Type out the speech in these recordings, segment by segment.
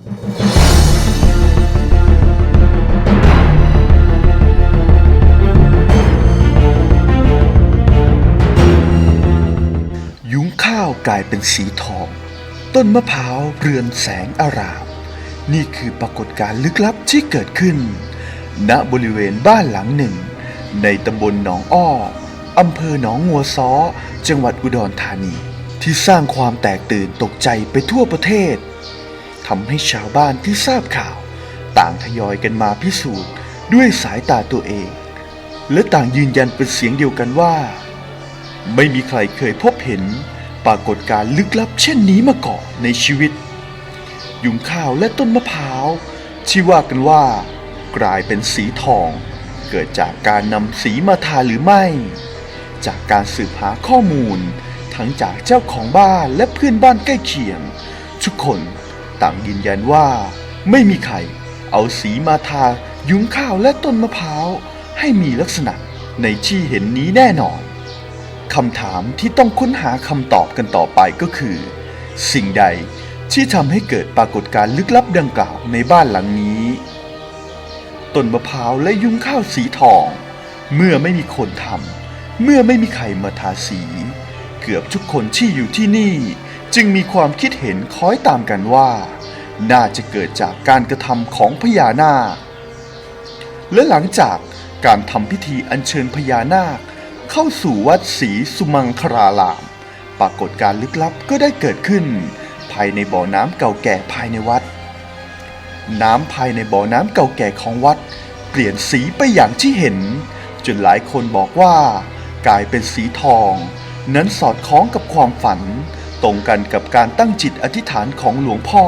ยุ้งข้าวกลายเป็นสีทอง ต้นมะพร้าวเรือนแสงอาราม นี่คือปรากฏการณ์ลึกลับที่เกิดขึ้น ณบริเวณบ้านหลังหนึ่ง ในตำบลหนองอ้ออำเภอหนองงัวซ้อ จังหวัดอุดรธานี ที่สร้างความแตกตื่นตกใจไปทั่วประเทศ ทำให้ชาวบ้านที่ทราบข่าว ต่างทยอยกันมาพิสูจน์ด้วยสายตาตัวเอง และต่างยืนยันเป็นเสียงเดียวกันว่า ไม่มีใครเคยพบเห็นปรากฏการลึกลับเช่นนี้มาก่อนในชีวิต ยุงข้าวและต้นมะพร้าวที่ว่ากันว่า กลายเป็นสีทอง เกิดจากการนำสีมาทาหรือไม่ จากการสืบหาข้อมูล ทั้งจากเจ้าของบ้านและเพื่อนบ้านใกล้เคียง ทุกคน ต่างยืนยันว่า ไม่มีใครเอาสีมาทายุงข้าวและต้นมะพร้าว ให้มีลักษณะในที่เห็นนี้แน่นอนคำถามที่ต้องค้นหาคำตอบกันต่อไปก็คือ สิ่งใดที่ทำให้เกิดปรากฏการณ์ลึกลับดังกล่าวในบ้านหลังนี้ต้นมะพร้าวและยุ้งข้าวสีทอง เมื่อไม่มีคนทำเมื่อไม่มีใครมาทาสี เกือบทุกคนที่อยู่ที่นี่ จึงมีความคิดเห็นคล้อยตามกันว่า น่าจะเกิดจากการกระทำของพญานาค และหลังจากการทำพิธีอัญเชิญพญานาค เข้าสู่วัดศรีสุมังคลาราม ปรากฏการลึกลับก็ได้เกิดขึ้น ภายในบ่อน้ำเก่าแก่ภายในวัด น้ำภายในบ่อน้ำเก่าแก่ของวัด เปลี่ยนสีไปอย่างที่เห็น จนหลายคนบอกว่ากลายเป็นสีทอง นั้นสอดคล้องกับความฝัน ตรงกันกับการตั้งจิตอธิษฐานของหลวงพ่อ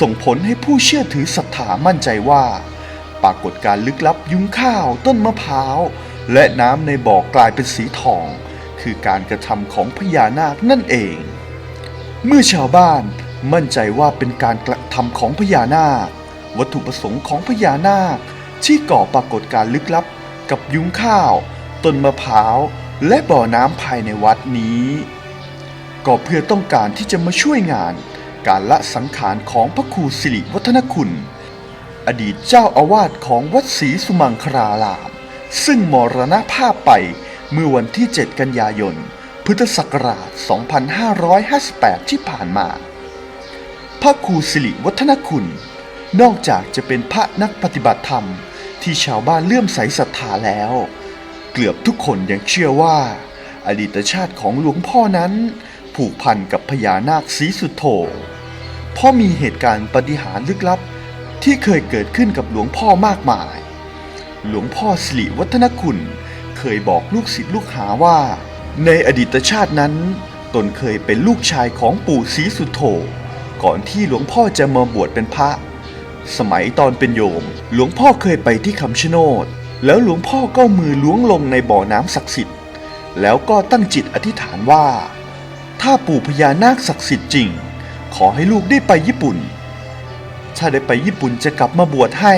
ส่งผลให้ผู้เชื่อถือศรัทธามั่นใจว่า ปรากฏการลึกลับยุ้งข้าวต้นมะพร้าว และน้ำในบ่อกลายเป็นสีทอง คือการกระทำของพญานาคนั่นเอง เมื่อชาวบ้านมั่นใจว่าเป็นการกระทำของพญานาค วัตถุประสงค์ของพญานาค ที่ก่อปรากฏการลึกลับกับยุ้งข้าว ต้นมะพร้าว และบ่อน้ำภายในวัดนี้ ก็เพื่อต้องการที่จะมาช่วยงาน การละสังขารของพระครูสิริวัฒนคุณ อดีตเจ้าอาวาสของวัดศรีสุมังคลาราม ซึ่งมรณภาพไปเมื่อวันที่ 7 กันยายน พุทธศักราช 2558 ที่ผ่านมา พระครูสิริวัฒนคุณ นอกจากจะเป็นพระนักปฏิบัติธรรมที่ชาวบ้านเลื่อมใสศรัทธาแล้ว เกือบทุกคนยังเชื่อว่า อดีตชาติของหลวงพ่อนั้น ผูกพันกับพญานาคสีสุดโธเพราะมีเหตุการณ์ปฏิหารลึกลับ ที่เคยเกิดขึ้นกับหลวงพ่อมากมาย หลวงพ่อสิริวัฒนคุณ เคยบอกลูกศิษย์ลูกหาว่า ในอดีตชาตินั้น ตนเคยเป็นลูกชายของปู่ศรีสุดโธก่อนที่หลวงพ่อจะมาบวชเป็นพระ สมัยตอนเป็นโยม หลวงพ่อเคยไปที่คำชะโนด แล้วหลวงพ่อก็มือล้วงลงในบ่อน้ำศักดิ์สิทธิ์ แล้วก็ตั้งจิตอธิษฐานว่า ถ้าปู่พญานาคศักดิ์สิทธิ์จริง ขอให้ลูกได้ไปญี่ปุ่น ถ้าได้ไปญี่ปุ่นจะกลับมาบวชให้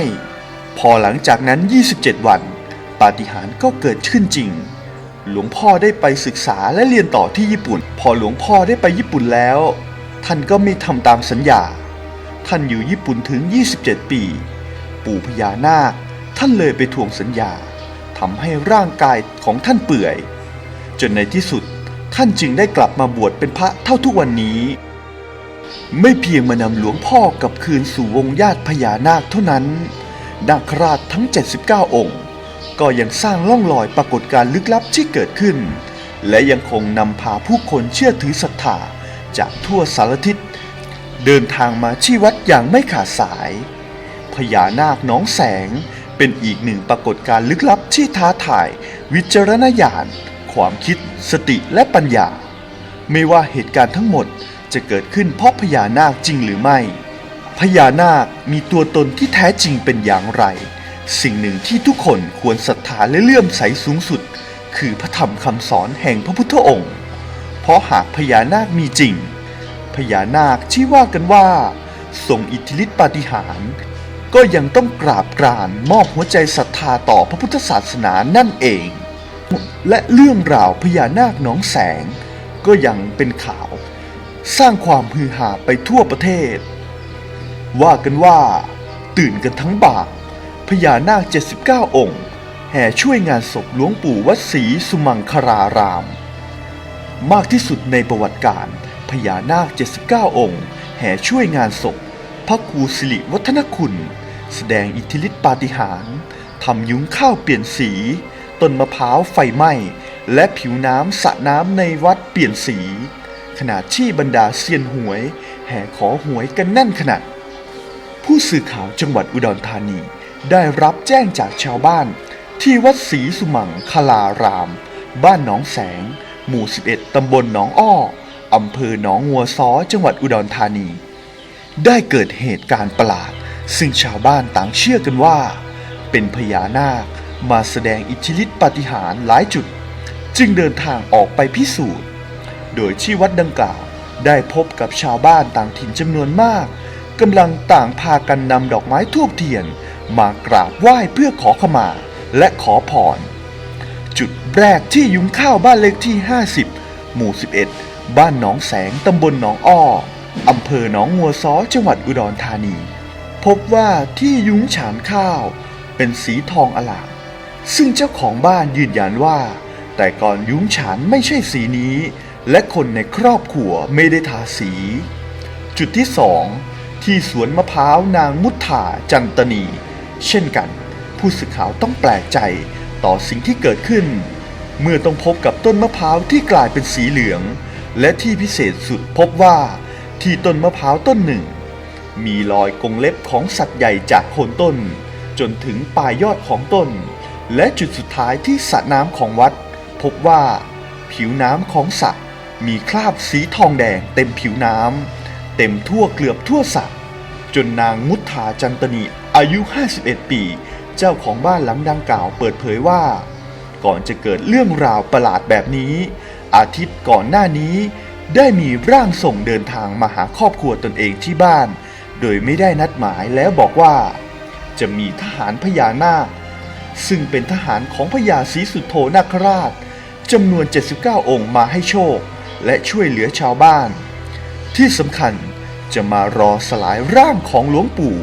พอหลังจากนั้น 27 วัน ปาฏิหาริย์ก็เกิดขึ้นจริง หลวงพ่อได้ไปศึกษาและเรียนต่อที่ญี่ปุ่น พอหลวงพ่อได้ไปญี่ปุ่นแล้ว ท่านก็ไม่ทำตามสัญญา ท่านอยู่ญี่ปุ่นถึง 27 ปี ปู่พญานาค ท่านเลยไปทวงสัญญาทำให้ร่างกายของท่านเปื่อย จนในที่สุด ท่านจึงได้กลับมาบวชเป็นพระเท่าทุกวันนี้ ไม่เพียงมานำหลวงพ่อกลับคืนสู่วงญาติพญานาคเท่านั้น นาคราชทั้ง 79 องค์ ก็ยังสร้างล่องรอยปรากฏการลึกลับที่เกิดขึ้น และยังคงนำพาผู้คนเชื่อถือศรัทธาจากทั่วสารทิศ เดินทางมาที่วัดอย่างไม่ขาดสาย พญานาคน้องแสงเป็นอีกหนึ่งปรากฏการลึกลับที่ท้าทายวิจารณญาณ ความคิด สติและปัญญา ไม่ว่าเหตุการณ์ทั้งหมดจะเกิดขึ้นเพราะพญานาคจริงหรือไม่ พญานาคมีตัวตนที่แท้จริงเป็นอย่างไร สิ่งหนึ่งที่ทุกคนควรศรัทธาและเลื่อมใสสูงสุด คือพระธรรมคำสอนแห่งพระพุทธองค์ เพราะหากพญานาคมีจริง พญานาคที่ว่ากันว่าทรงอิทธิฤทธิปาฏิหาริย์ก็ยังต้องกราบกรานมอบหัวใจศรัทธาต่อพระพุทธศาสนานั่นเอง และเรื่องราวพญานาคหนองแสง ก็ยังเป็นข่าว สร้างความฮือฮาไปทั่วประเทศ ว่ากันว่า ตื่นกันทั้งบางพญานาค 79 องค์ แห่ช่วยงานศพหลวงปู่วัดศรีสุมังคาราราม มากที่สุดในประวัติการพญานาค 79 องค์ แห่ช่วยงานศพ พระครูสิริวัฒนคุณ แสดงอิทธิฤทธิปาฏิหาริย์ทำยุ้งข้าวเปลี่ยนสี ต้นมะพร้าวไฟไหม้ และผิวน้ำสระน้ำในวัดเปลี่ยนสี ขณะที่บรรดาเซียนหวย แห่ขอหวยกันแน่นขนาด ผู้สื่อข่าวจังหวัดอุดรธานี ได้รับแจ้งจากชาวบ้าน ที่วัดศรีสุมังคลาราม บ้านหนองแสง หมู่ 11 ตำบลหนองอ้ออำเภอหนองงัวซ้อจังหวัดอุดรธานี ได้เกิดเหตุการณ์ประหลาด ซึ่งชาวบ้านต่างเชื่อกันว่า เป็นพญานาค มาแสดงอิทธิฤทธิปาฏิหาริย์หลายจุด จึงเดินทางออกไปพิสูจน์ โดยที่วัดดังกล่าวได้พบกับชาวบ้านต่างถิ่นจำนวนมากกำลังต่างพากันนำดอกไม้ทูบเทียน มากราบไหว้เพื่อขอขมาและขอพรจุดแรกที่ยุ้งข้าวบ้านเลขที่ 50 หมู่ 11 บ้านหนองแสงตำบลหนองอ้ออำเภอหนองงัวซ้อจังหวัดอุดรธานี พบว่าที่ยุ้งฉานข้าวเป็นสีทองอลาม ซึ่งเจ้าของบ้านยืนยันว่า แต่ก่อนยุ้งฉานไม่ใช่สีนี้ และคนในครอบครัวไม่ได้ทาสี จุดที่สองที่สวนมะพร้าวนางมุทาจันตนี เช่นกัน ผู้สื่อข่าวต้องแปลกใจต่อสิ่งที่เกิดขึ้น เมื่อต้องพบกับต้นมะพร้าวที่กลายเป็นสีเหลือง และที่พิเศษสุดพบว่าที่ต้นมะพร้าวต้นหนึ่ง มีรอยกรงเล็บของสัตว์ใหญ่จากโคนต้น จนถึงปลายยอดของต้น และจุดสุดท้ายที่สระน้ำของวัด พบว่า ผิวน้ำของสระมีคราบสีทองแดงเต็มผิวน้ำเต็มทั่วเกลือบทั่วสระจนนางมุทาจันตนีอายุ 51 ปี เจ้าของบ้านหลังดังกล่าวเปิดเผยว่า ก่อนจะเกิดเรื่องราวประหลาดแบบนี้ อาทิตย์ก่อนหน้านี้ได้มีร่างทรงเดินทางมาหาครอบครัวตนเองที่บ้าน โดยไม่ได้นัดหมายแล้วบอกว่า จะมีทหารพญานาค ซึ่งเป็นทหารของพญาศรีสุโธนาคราชจำนวน 79 องค์มาให้โชค และช่วยเหลือชาวบ้าน ที่สำคัญจะมารอสลายร่างของหลวงปู่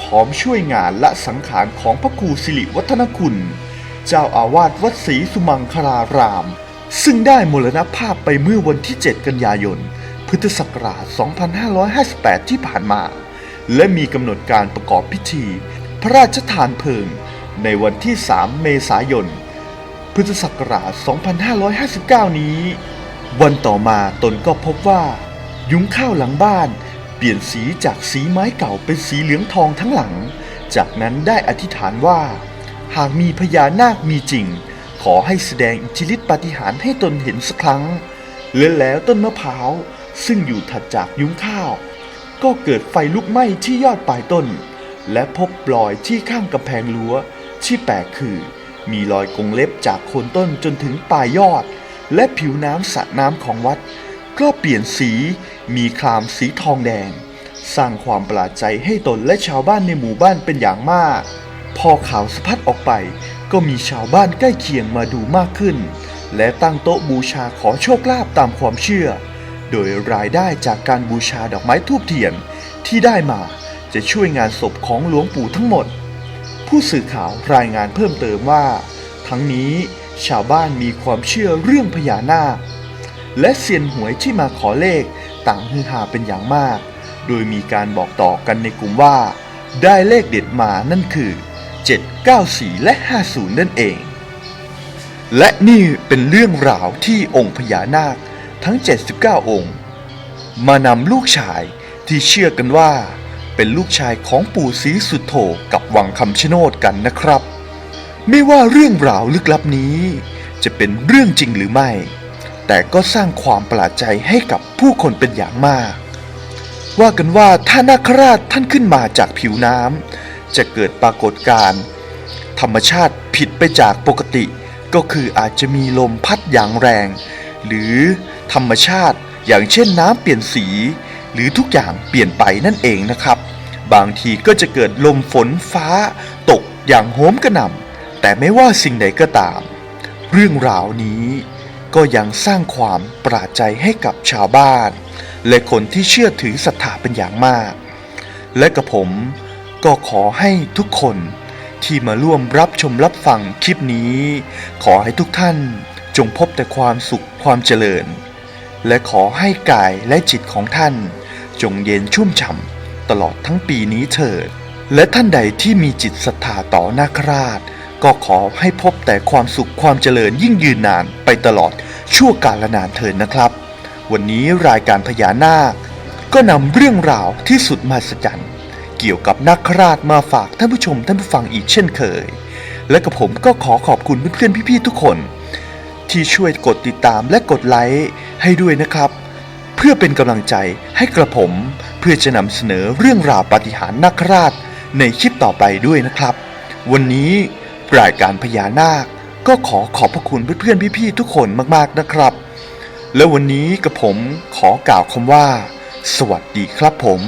พร้อมช่วยงานและสังขารของพระครูสิริวัฒนคุณ เจ้าอาวาสวัดศรีสุมังคลาราม ซึ่งได้มรณภาพไปเมื่อวันที่ 7 กันยายน พุทธศักราช 2558 ที่ผ่านมา และมีกำหนดการประกอบพิธี พระราชทานเพลิง ในวันที่ 3 เมษายน พุทธศักราช 2559 นี้ วันต่อมาตนก็พบว่า ยุ้งข้าวหลังบ้าน เปลี่ยนสีจากสีไม้เก่าเป็นสีเหลืองทองทั้งหลัง จากนั้นได้อธิษฐานว่า หากมีพญานาคมีจริง ขอให้แสดงอิทธิฤทธิปาฏิหาริย์ให้ตนเห็นสักครั้งและแล้วต้นมะพร้าวซึ่งอยู่ถัดจากยุ้งข้าว ก็เกิดไฟลุกไหม้ที่ยอดปลายต้น และพบรอยที่ข้างกำแพงรั้ว ที่แปลกคือ มีรอยกรงเล็บจากโคนต้นจนถึงปลายยอด และผิวน้ำสระน้ำของวัด ก็เปลี่ยนสี มีครามสีทองแดง สร้างความประหลาดใจให้ตนและชาวบ้านในหมู่บ้านเป็นอย่างมาก พอข่าวสะพัดออกไป ก็มีชาวบ้านใกล้เคียงมาดูมากขึ้น และตั้งโต๊ะบูชาขอโชคลาภตามความเชื่อ โดยรายได้จากการบูชาดอกไม้ทูบเทียนที่ได้มาจะช่วยงานศพของหลวงปู่ทั้งหมด ผู้สื่อข่าวรายงานเพิ่มเติมว่า ทั้งนี้ชาวบ้านมีความเชื่อเรื่องพญานาค และเซียนหวยที่มาขอเลขต่างฮือฮาเป็นอย่างมาก โดยมีการบอกต่อกันในกลุ่มว่า ได้เลขเด็ดมานั่นคือ 794 และ 50 นั่นเอง และนี่เป็นเรื่องราวที่องค์พญานาคทั้ง 79 องค์ มานำลูกชายที่เชื่อกันว่า เป็นลูกชายของปู่ศรีสุดโธกับวังคำชะโนดกันนะครับ ไม่ว่าเรื่องราวลึกลับนี้ จะเป็นเรื่องจริงหรือไม่ แต่ก็สร้างความประหลาดใจให้กับผู้คนเป็นอย่างมาก ว่ากันว่าถ้านาคราชท่านขึ้นมาจากผิวน้ำจะเกิดปรากฏการณ์ธรรมชาติผิดไปจากปกติก็คืออาจจะมีลมพัดอย่างแรง หรือธรรมชาติอย่างเช่นน้ำเปลี่ยนสี หรือทุกอย่างเปลี่ยนไปนั่นเองนะครับ บางทีก็จะเกิดลมฝนฟ้า ตกอย่างโหมกระหน่ำแต่ไม่ว่าสิ่งใดก็ตาม เรื่องราวนี้ก็ยังสร้างความประหลาดใจให้กับชาวบ้าน และคนที่เชื่อถือศรัทธาเป็นอย่างมาก และกับผมก็ขอให้ทุกคนที่มาร่วมรับชมรับฟังคลิปนี้ ขอให้ทุกท่านจงพบแต่ความสุขความเจริญ และขอให้กายและจิตของท่าน จงเย็นชุ่มฉ่ำ ตลอดทั้งปีนี้เถิด และท่านใดที่มีจิตศรัทธาต่อนาคราช ก็ขอให้พบแต่ความสุขความเจริญยิ่งยืนนานไปตลอดชั่วกาลนานเถิดนะครับ วันนี้รายการพญานาค ก็นำเรื่องราวที่สุดมหัศจรรย์เกี่ยวกับนาคราชมาฝากท่านผู้ชมท่านผู้ฟังอีกเช่นเคย และกับผมก็ขอขอบคุณเพื่อนๆพี่ๆทุกคน ที่ช่วยกดติดตามและกดไลค์ให้ด้วยนะครับ เพื่อเป็นกำลังใจให้กระผม เพื่อจะนำเสนอเรื่องราวปาฏิหาริย์นาคราชในคลิปต่อไปด้วยนะครับ วันนี้รายการพญานาค ก็ขอขอบพระคุณเพื่อนๆพี่ๆทุกคนมากๆนะครับ และวันนี้กระผมขอกล่าวคำว่า สวัสดีครับผม